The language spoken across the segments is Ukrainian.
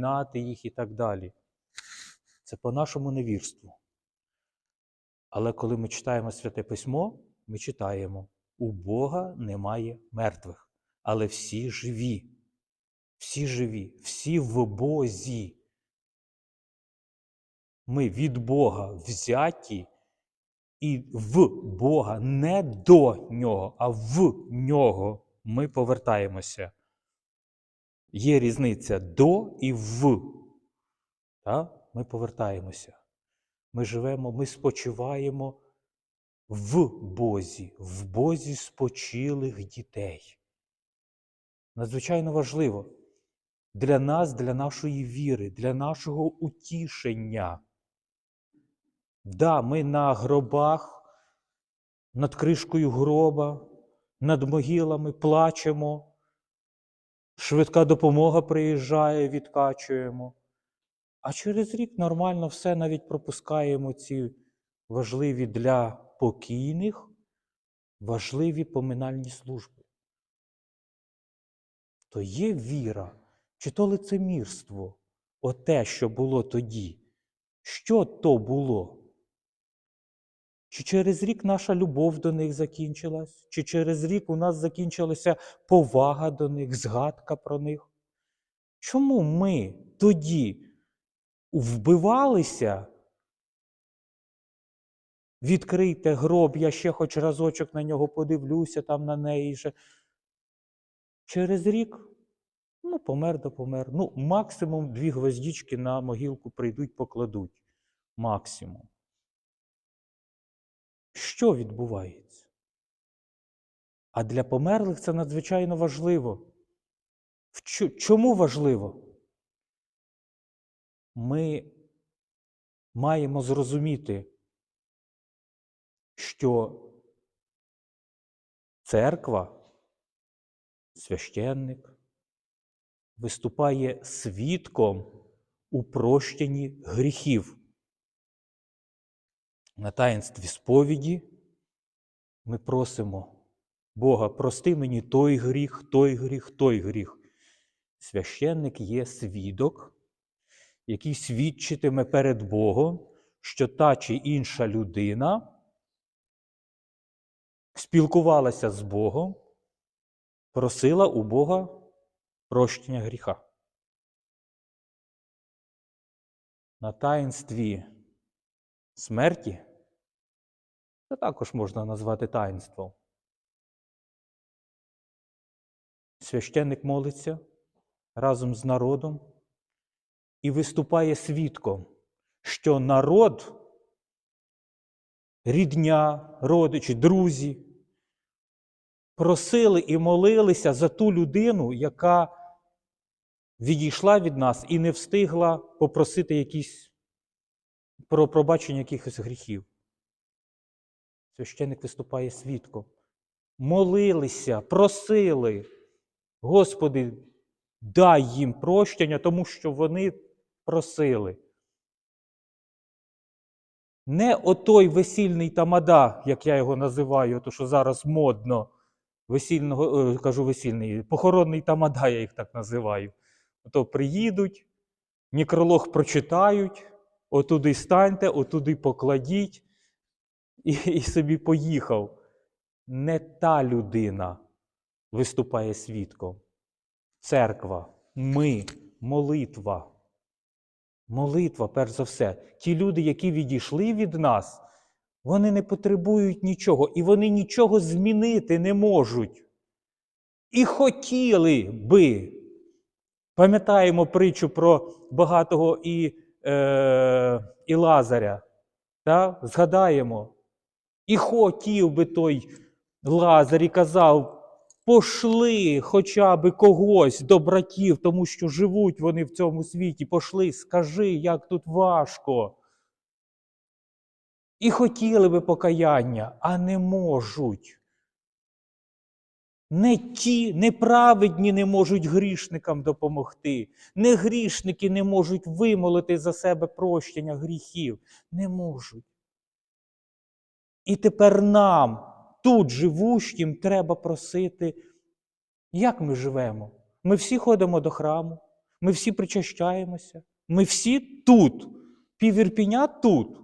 поминати їх і так далі. Це по нашому невірству. Але коли ми читаємо Святе Письмо, ми читаємо: у Бога немає мертвих, але всі живі. Всі живі, всі в Бозі. Ми від Бога взяті і в Бога не до нього, а в нього ми повертаємося. Є різниця до і в. Та? Ми повертаємося. Ми живемо, ми спочиваємо в Бозі, в Бозі спочилих дітей. Надзвичайно важливо для нас, для нашої віри, для нашого утішення. Да, ми на гробах, над кришкою гроба, над могилами плачемо. Швидка допомога приїжджає, відкачуємо. А через рік нормально все навіть пропускаємо ці важливі для покійних, важливі поминальні служби. То є віра, чи то лицемірство, оте, що було тоді. Що то було? Чи через рік наша любов до них закінчилась, чи через рік у нас закінчилася повага до них, згадка про них? Чому ми тоді вбивалися? Відкрийте гроб, я ще хоч разочок на нього подивлюся, там на неї же. Через рік, ну, помер да помер. Ну, максимум дві гвоздічки на могилку прийдуть, покладуть. Максимум. Що відбувається? А для померлих це надзвичайно важливо. Чому важливо? Ми маємо зрозуміти, що церква, священник виступає свідком у прощенні гріхів. На таїнстві сповіді ми просимо Бога, прости мені той гріх, той гріх, той гріх. Священник є свідок, який свідчитиме перед Богом, що та чи інша людина спілкувалася з Богом, просила у Бога прощення гріха. На таїнстві смерті це також можна назвати таїнством. Священник молиться разом з народом і виступає свідком, що народ, рідня, родичі, друзі просили і молилися за ту людину, яка відійшла від нас і не встигла попросити якісь про пробачення якихось гріхів. Священник виступає свідком. Молилися, просили, Господи, дай їм прощення, тому що вони просили. Не отой весільний тамада, як я його називаю, то що зараз модно, весільного, е, кажу весільний, похоронний тамада, я їх так називаю. Ото приїдуть, некролог прочитають, отуди станьте, отуди покладіть, і, і собі поїхав. Не та людина виступає свідком. Церква, ми, молитва. Молитва, перш за все. Ті люди, які відійшли від нас, вони не потребують нічого, і вони нічого змінити не можуть. І хотіли би. Пам'ятаємо притчу про багатого і, е, і Лазаря. Та? Згадаємо. І хотів би той Лазар і казав, пошли хоча б когось до братів, тому що живуть вони в цьому світі. Пошли, скажи, як тут важко. І хотіли би покаяння, а не можуть. Не ті неправедні не можуть грішникам допомогти. Не грішники не можуть вимолити за себе прощення гріхів. Не можуть. І тепер нам, тут живущим, треба просити, як ми живемо. Ми всі ходимо до храму, Ми всі причащаємося. Ми всі тут. Півірпіня тут.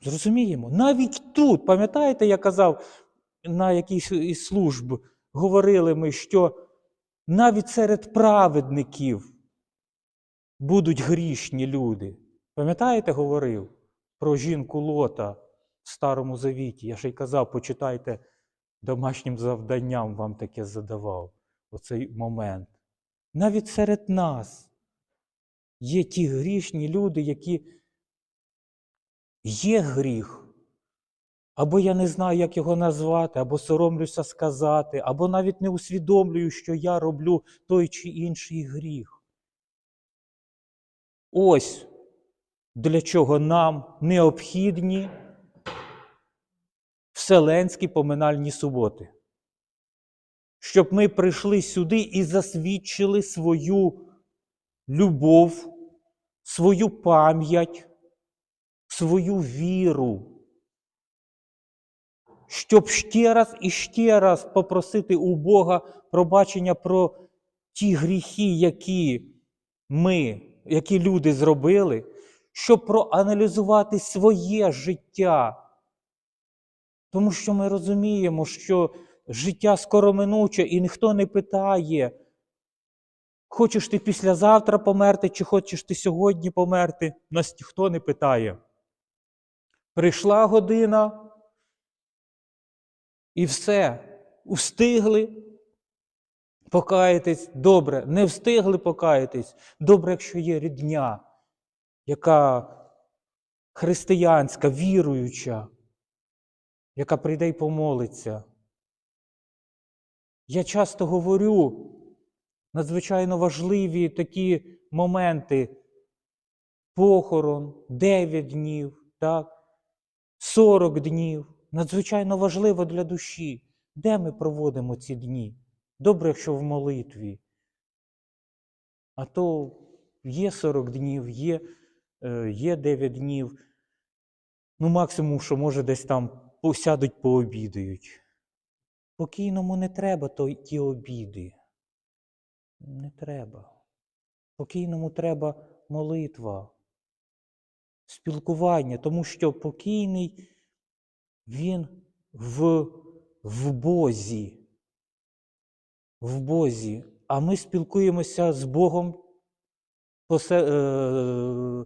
Зрозуміємо, навіть тут, пам'ятаєте, я казав на якійсь із служб, говорили ми, що навіть серед праведників будуть грішні люди. Пам'ятаєте, говорив про жінку Лота в Старому Завіті? Я ще й казав, почитайте домашнім завданням вам таке задавав оцей момент. Навіть серед нас є ті грішні люди, які є гріх. Або я не знаю, як його назвати, або соромлюся сказати, або навіть не усвідомлюю, що я роблю той чи інший гріх. Ось для чого нам необхідні вселенські поминальні суботи. Щоб ми прийшли сюди і засвідчили свою любов, свою пам'ять, свою віру щоб ще раз і ще раз попросити у Бога пробачення про ті гріхи, які ми, які люди зробили, щоб проаналізувати своє життя. Тому що ми розуміємо, що життя скороминуче, і ніхто не питає, хочеш ти післязавтра померти, чи хочеш ти сьогодні померти, нас ніхто не питає. Прийшла година. І все, встигли покаятись добре, не встигли покаятись. Добре, якщо є рідня, яка християнська, віруюча, яка прийде й помолиться. Я часто говорю надзвичайно важливі такі моменти. Похорон, 9 днів, так, 40 днів надзвичайно важливо для душі, де ми проводимо ці дні. Добре, якщо в молитві. А то є 40 днів, є, є 9 днів. Ну, максимум, що може десь там посядуть, пообідають. Покійному не треба то, ті обіди. Не треба. Покійному треба молитва, спілкування, тому що покійний. Він в, в Бозі. В Бозі. А ми спілкуємося з Богом. Посе, е, е,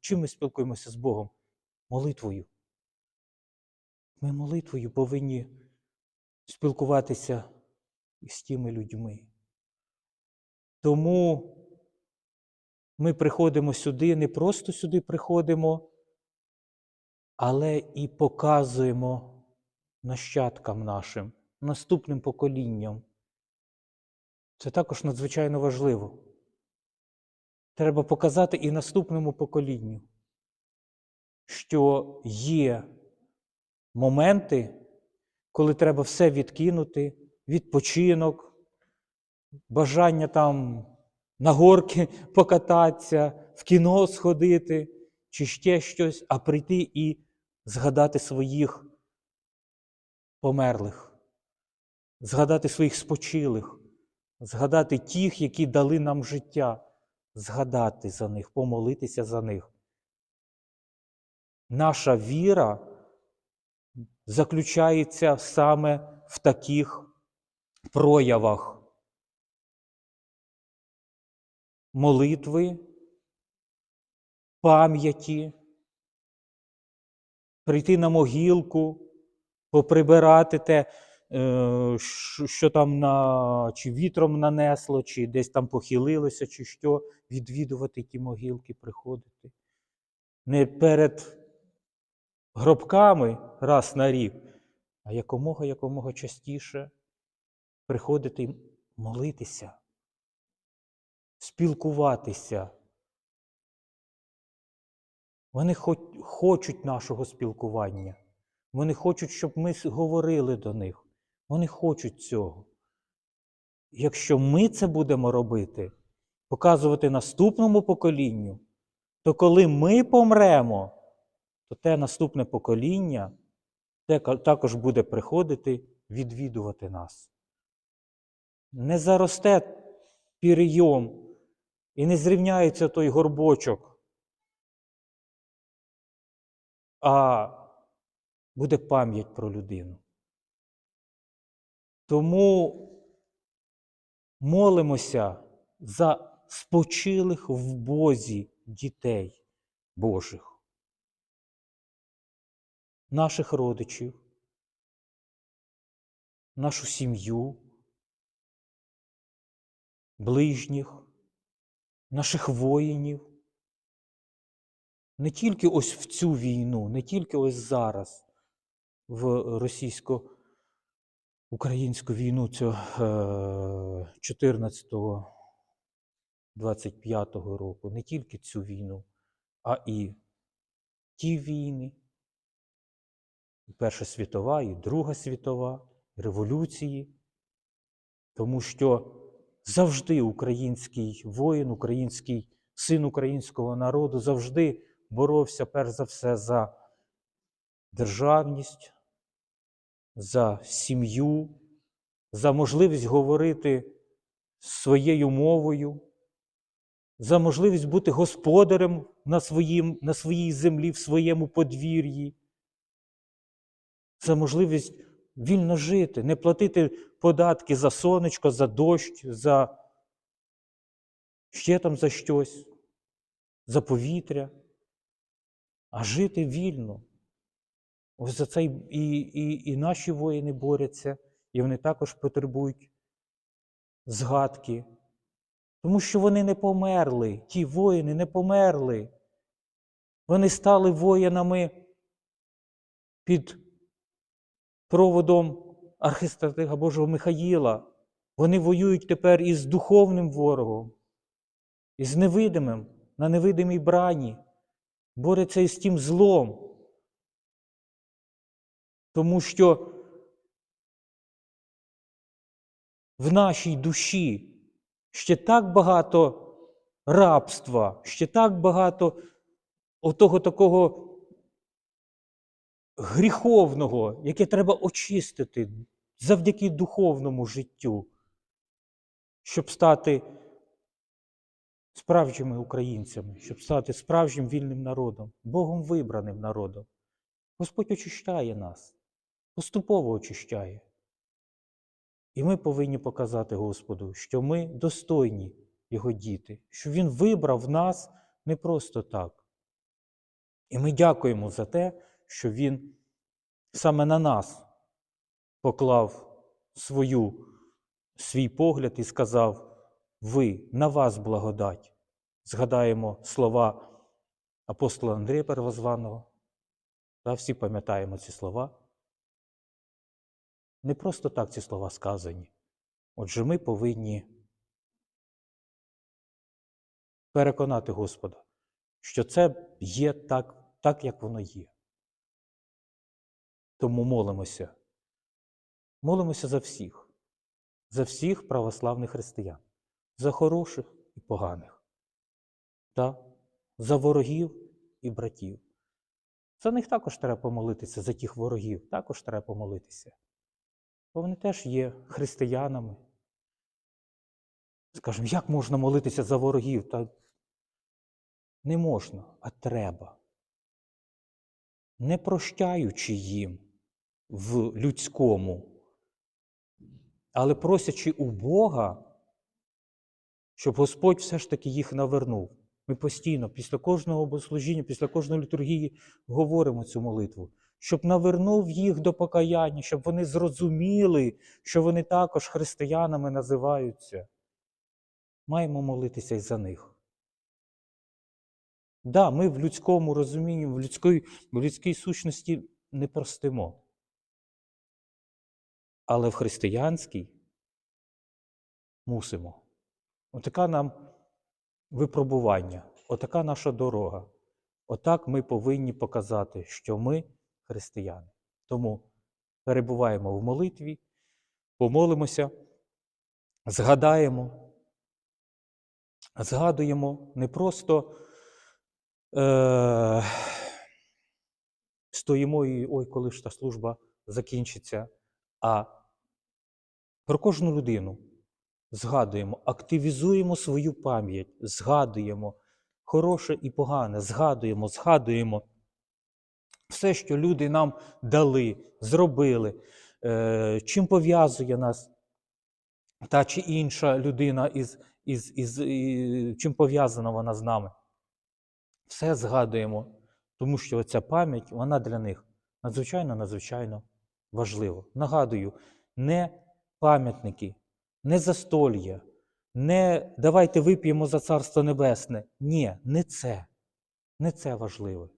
чим ми спілкуємося з Богом? Молитвою. Ми молитвою повинні спілкуватися з тими людьми. Тому ми приходимо сюди, не просто сюди приходимо але і показуємо нащадкам нашим, наступним поколінням. Це також надзвичайно важливо. Треба показати і наступному поколінню, що є моменти, коли треба все відкинути, відпочинок, бажання там на горки покататися, в кіно сходити, чи ще щось, а прийти і згадати своїх померлих, згадати своїх спочилих, згадати тих, які дали нам життя, згадати за них, помолитися за них. Наша віра заключається саме в таких проявах молитви, пам'яті, прийти на могилку, поприбирати те, що там на, чи вітром нанесло, чи десь там похилилося, чи що, відвідувати ті могилки, приходити. Не перед гробками раз на рік, а якомога якомога частіше приходити і молитися, спілкуватися. Вони хочуть нашого спілкування. Вони хочуть, щоб ми говорили до них. Вони хочуть цього. Якщо ми це будемо робити, показувати наступному поколінню, то коли ми помремо, то те наступне покоління також буде приходити відвідувати нас. Не заросте пірийом і не зрівняється той горбочок, а буде пам'ять про людину. Тому молимося за спочилих в Бозі дітей Божих, наших родичів, нашу сім'ю, ближніх, наших воїнів. Не тільки ось в цю війну, не тільки ось зараз в російсько-українську війну цього 14-25 року, не тільки цю війну, а і ті війни, Перша світова, і Друга світова, революції, тому що завжди український воїн, український син українського народу завжди боровся перш за все за державність, за сім'ю, за можливість говорити своєю мовою, за можливість бути господарем на, своїм, на своїй землі, в своєму подвір'ї, за можливість вільно жити, не платити податки за сонечко, за дощ, за ще там за щось, за повітря, а жити вільно. Ось за це і, і, і наші воїни борються, і вони також потребують згадки. Тому що вони не померли, ті воїни не померли. Вони стали воїнами під проводом архистратига Божого Михаїла. Вони воюють тепер із духовним ворогом, із невидимим, на невидимій брані, борються із тим злом. Тому що в нашій душі ще так багато рабства, ще так багато отого такого гріховного, яке треба очистити завдяки духовному життю, щоб стати справжніми українцями, щоб стати справжнім вільним народом, Богом вибраним народом. Господь очищає нас, поступово очищає. І ми повинні показати Господу, що ми достойні Його діти, що Він вибрав нас не просто так. І ми дякуємо за те, що Він саме на нас поклав свою, свій погляд і сказав: ви, на вас благодать. Згадаємо слова апостола Андрія Первозваного. Та всі пам'ятаємо ці слова. Не просто так ці слова сказані. Отже, ми повинні переконати Господа, що це є так, так, як воно є. Тому молимося. Молимося за всіх, за всіх православних християн, за хороших і поганих, та за ворогів і братів. За них також треба помолитися, за тих ворогів також треба помолитися. Бо вони теж є християнами. Скажемо, як можна молитися за ворогів? Та не можна, а треба. Не прощаючи їм в людському, але просячи у Бога, щоб Господь все ж таки їх навернув. Ми постійно, після кожного богослужіння, після кожної літургії говоримо цю молитву, щоб навернув їх до покаяння, щоб вони зрозуміли, що вони також християнами називаються. Маємо молитися і за них. Да, ми в людському розумінні, в людській, в людській сущності не простимо. Але в християнській мусимо. Отака нам випробування, отака наша дорога. Отак ми повинні показати, що ми християни. Тому перебуваємо в молитві, помолимося, згадаємо, згадуємо не просто е- стоїмо і ой, коли ж та служба закінчиться, а Про кожну людину згадуємо, активізуємо свою пам'ять, згадуємо хороше і погане, згадуємо, згадуємо все, що люди нам дали, зробили, е, чим пов'язує нас та чи інша людина, із, із, із, і, чим пов'язана вона з нами. Все згадуємо, тому що ця пам'ять, вона для них надзвичайно, надзвичайно важлива. Нагадую, не пам'ятники, не застолья, не давайте вип'ємо за Царство Небесне. Ні, не це. Не це важливе.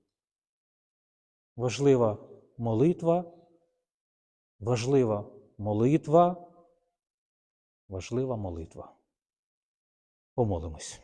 Важлива молитва, важлива молитва, важлива молитва. Помолимось.